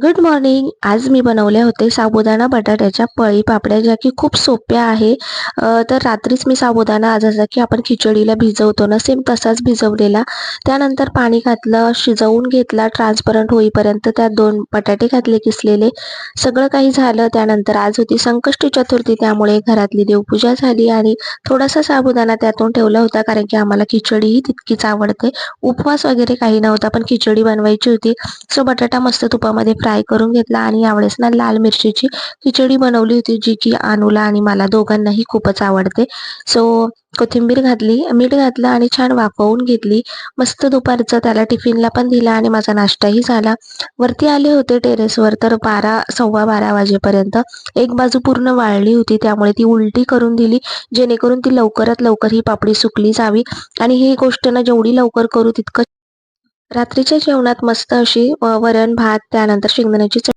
Good morning आज मी बनवले होते साबुदाणा बटाट्याच्या पळी पापड्या ज्या की खूप सोप्या आहे. तर रात्रीच मी साबुदाणा जसं की आपण खिचडीला भिजवतो ना सेम तसाच भिजवलेला. त्यानंतर पाणी घातलं शिजवून घेतला ट्रान्सपरंट होईपर्यंत त्यात दोन बटाटे घातले किसलेले. सगळं काही झालं त्यानंतर आज होती संकष्टी चतुर्थी त्यामुळे घरातली देवपूजा झाली आणि थोडासा साबुदाणा त्यातून ठेवला होता कारण की आम्हाला खिचडीही तितकीच आवडते. उपवास वगैरे काही नव्हता पण खिचडी बनवायची होती. सो बटाटा मस्त तुपामध्ये फ्राय करून घेतला आणि यावेळेस ना लाल मिरचीची खिचडी बनवली होती जी की अनुला आणि मला दोघांनाही खूपच आवडते. सो कोथिंबीर घातली मीठ घातलं आणि छान वाफवून घेतली. मस्त दुपारचं त्याला टिफिनला पण दिला आणि माझा नाश्ताही झाला. वरती आले होते टेरेसवर तर बारा सव्वा बारा वाजेपर्यंत. एक बाजू पूर्ण वाळली होती त्यामुळे ती उलटी करून दिली जेणेकरून ती लवकरात लवकर ही पापडी सुकली जावी. आणि ही गोष्ट ना जेवढी लवकर करू तितकं रात्रीच्या जेवणात मस्त अशी वरण भात त्यानंतर शेंगदाण्याची चटणी